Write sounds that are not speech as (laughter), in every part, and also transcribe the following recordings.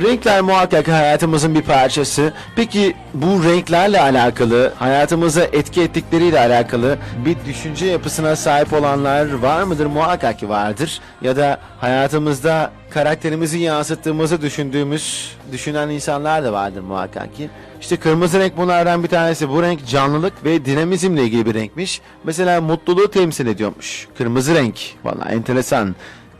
Renkler muhakkak hayatımızın bir parçası. Peki bu renklerle alakalı, hayatımıza etki ettikleriyle alakalı bir düşünce yapısına sahip olanlar var mıdır? Muhakkak ki vardır. Ya da hayatımızda karakterimizi yansıttığımızı düşündüğümüz, düşünen insanlar da vardır muhakkak ki. İşte kırmızı renk bunlardan bir tanesi. Bu renk canlılık ve dinamizmle ilgili bir renkmiş. Mesela mutluluğu temsil ediyormuş. Kırmızı renk. Vallahi enteresan.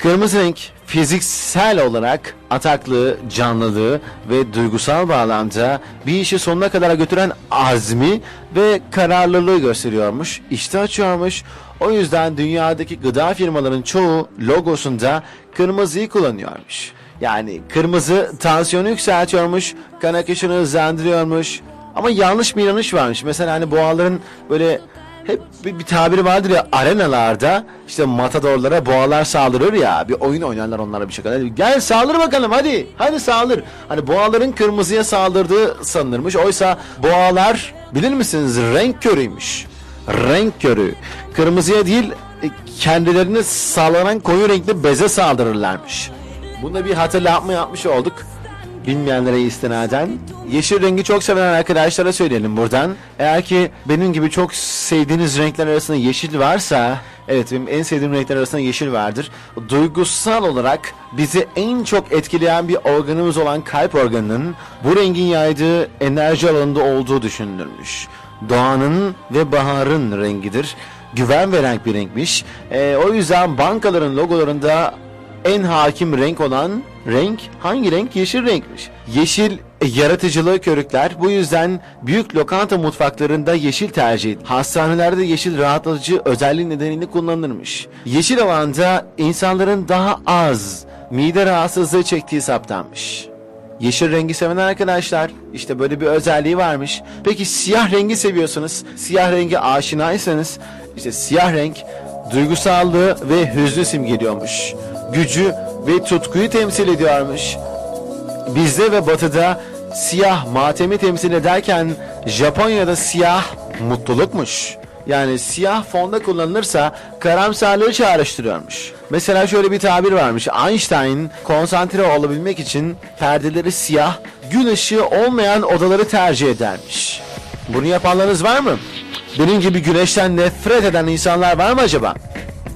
Kırmızı renk fiziksel olarak ataklığı, canlılığı ve duygusal bağlamda bir işi sonuna kadar götüren azmi ve kararlılığı gösteriyormuş. İşte açıyormuş. O yüzden dünyadaki gıda firmaların çoğu logosunda kırmızıyı kullanıyormuş. Yani kırmızı tansiyonu yükseltiyormuş, kan akışını hızlandırıyormuş. Ama yanlış bir inanış varmış. Mesela hani boğaların böyle hep bir, bir tabiri vardır ya arenalarda işte matadorlara boğalar saldırır ya bir oyun oynarlar onlara bir şekilde. Gel saldır bakalım hadi hadi saldır. Hani boğaların kırmızıya saldırdığı sanılırmış. Oysa boğalar bilir misiniz renk körüymüş. Renk körü. Kırmızıya değil e, kendilerini sallanan koyu renkli beze saldırırlarmış. Bunda bir hatırlatma yapmış olduk. Bilmeyenlere istinaden. Yeşil rengi çok seven arkadaşlara söyleyelim buradan. Eğer ki benim gibi çok sevdiğiniz renkler arasında yeşil varsa... Evet benim en sevdiğim renkler arasında yeşil vardır. Duygusal olarak bizi en çok etkileyen bir organımız olan kalp organının bu rengin yaydığı enerji alanında olduğu düşünülürmüş. Doğanın ve baharın rengidir. Güven veren bir renkmiş. Ee, o yüzden bankaların logolarında en hakim renk olan renk hangi renk? Yeşil renkmiş. Yeşil e, yaratıcılığı körükler. Bu yüzden büyük lokanta mutfaklarında yeşil tercih. Hastanelerde yeşil rahatlatıcı özelliği nedeniyle kullanılırmış. Yeşil alanda insanların daha az mide rahatsızlığı çektiği saptanmış. Yeşil rengi seven arkadaşlar işte böyle bir özelliği varmış. Peki siyah rengi seviyorsunuz. Siyah rengi aşinaysanız işte siyah renk duygusallığı ve hüznü simgeliyormuş. Gücü ve tutkuyu temsil ediyormuş. Bizde ve batıda siyah matemi temsil ederken Japonya'da siyah mutlulukmuş. Yani siyah fonda kullanılırsa karamsarlığı çağrıştırıyormuş. Mesela şöyle bir tabir varmış. Einstein konsantre olabilmek için perdeleri siyah, gün ışığı olmayan odaları tercih edermiş. Bunu yapanlarınız var mı? Benim gibi güneşten nefret eden insanlar var mı acaba?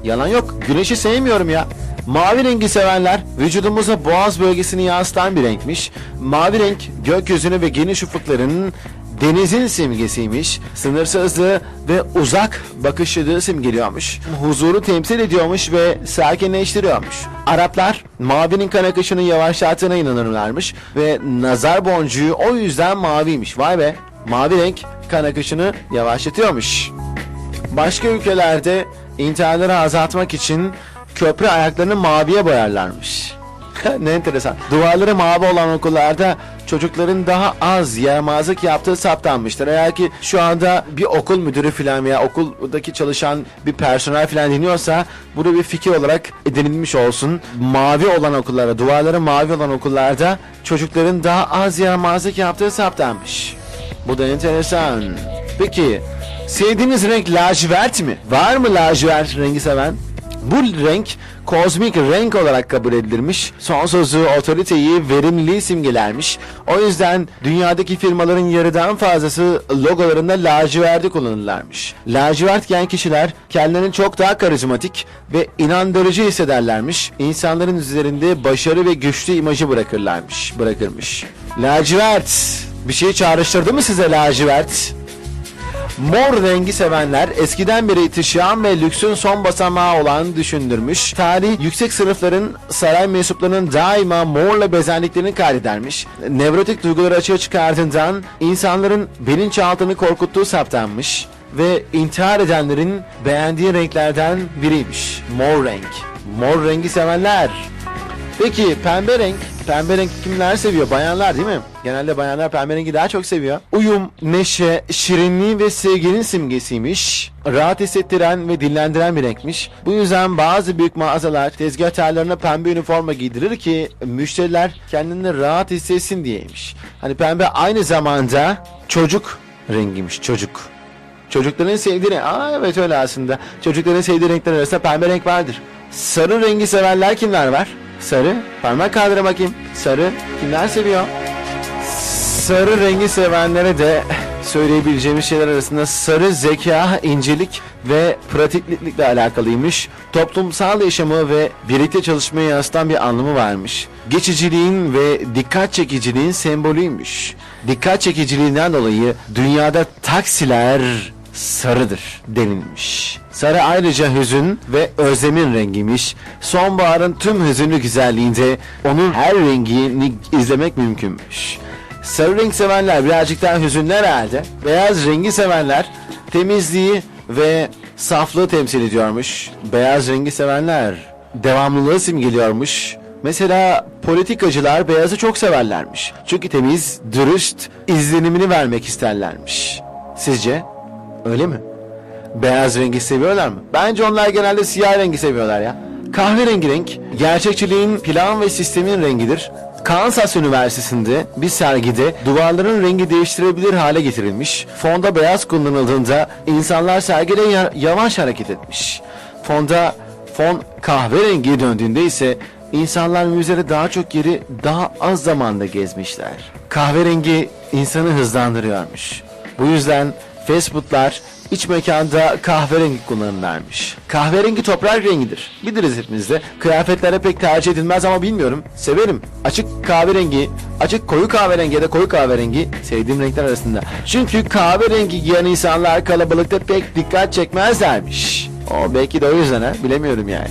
Yalan yok. Güneşi sevmiyorum ya. Mavi rengi sevenler vücudumuza boğaz bölgesini yansıtan bir renkmiş. Mavi renk gökyüzünü ve geniş ufukların denizin simgesiymiş. Sınırsızlığı ve uzak bakışlılığı simgeliyormuş. Huzuru temsil ediyormuş ve sakinleştiriyormuş. Araplar mavinin kan akışını yavaşlattığına inanırlarmış ve nazar boncuğu o yüzden maviymiş. Vay be mavi renk kan akışını yavaşlatıyormuş. Başka ülkelerde intiharları azaltmak için köprü ayaklarını maviye boyarlarmış. (laughs) ne enteresan. Duvarları mavi olan okullarda çocukların daha az yaramazlık yaptığı saptanmıştır. Eğer ki şu anda bir okul müdürü falan veya okuldaki çalışan bir personel falan dinliyorsa bunu bir fikir olarak edinilmiş olsun. Mavi olan okullarda, duvarları mavi olan okullarda çocukların daha az yaramazlık yaptığı saptanmış. Bu da enteresan. Peki sevdiğiniz renk lacivert mi? Var mı lacivert rengi seven? Bu renk kozmik renk olarak kabul edilirmiş. Son sözü otoriteyi, verimliliği simgelermiş. O yüzden dünyadaki firmaların yarıdan fazlası logolarında laciverti kullanırlarmış. Lacivert giyen kişiler kendilerini çok daha karizmatik ve inandırıcı hissederlermiş. İnsanların üzerinde başarı ve güçlü imajı bırakırlarmış, bırakırmış. Lacivert bir şey çağrıştırdı mı size lacivert? Mor rengi sevenler eskiden beri ihtişam ve lüksün son basamağı olan düşündürmüş. Tarih yüksek sınıfların saray mensuplarının daima morla bezendiklerini kaydedermiş. Nevrotik duyguları açığa çıkardığından insanların bilinçaltını korkuttuğu saptanmış. Ve intihar edenlerin beğendiği renklerden biriymiş. Mor renk. Mor rengi sevenler. Peki pembe renk, pembe renk kimler seviyor? Bayanlar değil mi? Genelde bayanlar pembe rengi daha çok seviyor. Uyum, neşe, şirinliği ve sevginin simgesiymiş. Rahat hissettiren ve dinlendiren bir renkmiş. Bu yüzden bazı büyük mağazalar tezgahtarlarına pembe üniforma giydirir ki müşteriler kendini rahat hissetsin diyeymiş. Hani pembe aynı zamanda çocuk rengiymiş, çocuk. Çocukların sevdiği renk. Aa evet öyle aslında. Çocukların sevdiği renkler arasında pembe renk vardır. Sarı rengi sevenler kimler var? Sarı. Parmak kaldır bakayım. Sarı. Kimler seviyor? Sarı rengi sevenlere de söyleyebileceğimiz şeyler arasında sarı zeka, incelik ve pratiklikle alakalıymış. Toplumsal yaşamı ve birlikte çalışmayı yansıtan bir anlamı varmış. Geçiciliğin ve dikkat çekiciliğin sembolüymüş. Dikkat çekiciliğinden dolayı dünyada taksiler sarıdır denilmiş. Sarı ayrıca hüzün ve özlemin rengiymiş. Sonbaharın tüm hüzünlü güzelliğinde onun her rengini izlemek mümkünmüş. Sarı renk sevenler birazcık daha hüzünlü herhalde. Beyaz rengi sevenler temizliği ve saflığı temsil ediyormuş. Beyaz rengi sevenler devamlılığı simgeliyormuş. Mesela politikacılar beyazı çok severlermiş. Çünkü temiz, dürüst izlenimini vermek isterlermiş. Sizce? Öyle mi? Beyaz rengi seviyorlar mı? Bence onlar genelde siyah rengi seviyorlar ya. Kahverengi renk, gerçekçiliğin plan ve sistemin rengidir. Kansas Üniversitesi'nde bir sergide duvarların rengi değiştirebilir hale getirilmiş. Fonda beyaz kullanıldığında insanlar sergide ya- yavaş hareket etmiş. Fonda fon kahverengiye döndüğünde ise insanlar müzede daha çok yeri daha az zamanda gezmişler. Kahverengi insanı hızlandırıyormuş. Bu yüzden fast foodlar iç mekanda kahverengi kullanırlarmış. Kahverengi toprak rengidir. Biliriz hepimiz de. Kıyafetlere pek tercih edilmez ama bilmiyorum. Severim. Açık kahverengi, açık koyu kahverengi ya da koyu kahverengi sevdiğim renkler arasında. Çünkü kahverengi giyen insanlar kalabalıkta pek dikkat çekmezlermiş. O belki de o yüzden ha bilemiyorum yani.